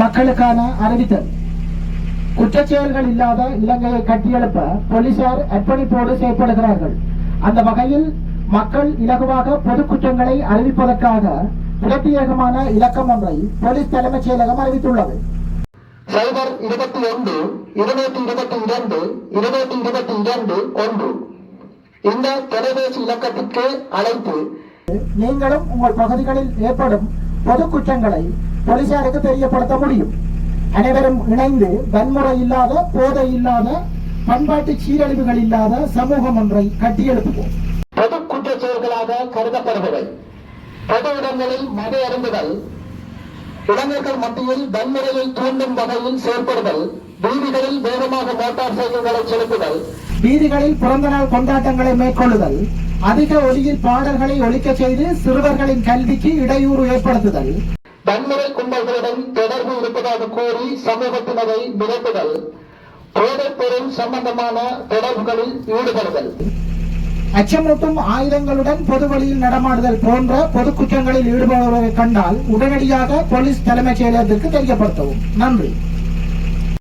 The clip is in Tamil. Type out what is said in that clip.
மக்களுக்கான அறிவித்தல். குற்றச்செயல்கள் இல்லாத இலங்கையை கட்டியெழுப்ப போலீசார் அர்ப்பணிப்போடு செயல்படுகிறார்கள் அந்த வகையில் மக்கள் இலகுவாக பொது குற்றங்களை அறிவிப்பதற்காக பிரத்யேகமான இலக்கம் ஒன்றை போலீஸ் தலைமைச் செயலகம் அறிவித்துள்ளது. சைபர் இருபத்தி ஒன்று இருநூற்றி இருபத்தி இரண்டு இருநூற்றி இருபத்தி இரண்டு ஒன்று. இந்த தொலைபேசி இலக்கத்திற்கு அழைத்து நீங்களும் உங்கள் பகுதிகளில் ஏற்படும் பொது குற்றங்களை போலீசாருக்கு தெரியப்படுத்த முடியும். அனைவரும் இணைந்து வன்முறை இல்லாத போதை இல்லாத பண்பாட்டு சீரழிவுகள் இல்லாத சமூகம் ஒன்றை கட்டியெழுப்புவோம். பொது குற்றச் செயல்களாக கருதப்படுபவை. பொது இடங்களில் மது அருந்துதல் இளைஞர்கள் மத்தியில் வன்முறையை தூண்டும் வகையில் செயல்படுதல் வீதிகளில் வேகமாக மோட்டார் சைக்கிள்களை செலுத்துதல் வீதிகளில் பிறந்த நாள் கொண்டாட்டங்களை மேற்கொள்ளுதல் அதிக ஒலியில் பாடல்களை ஒலிக்கச் செய்து சிறுவர்களின் கல்விக்கு இடையூறு ஏற்படுத்துதல். வன்முறை கும்பல்களுடன் தொடர்பு இருப்பதாக கூறி சமூகத்தினரை மிரட்டுதல் போதைப் பொருள் சம்பந்தமான தொடர்புகளில் ஈடுபடுதல். அச்சமூட்டும் ஆயுதங்களுடன் பொது வழியில் நடமாடுதல் போன்ற பொது குற்றங்களில் ஈடுபடுவதை கண்டால் உடனடியாக போலீஸ் தலைமைச் செயலகத்திற்கு தெரியப்படுத்தவும் நன்றி.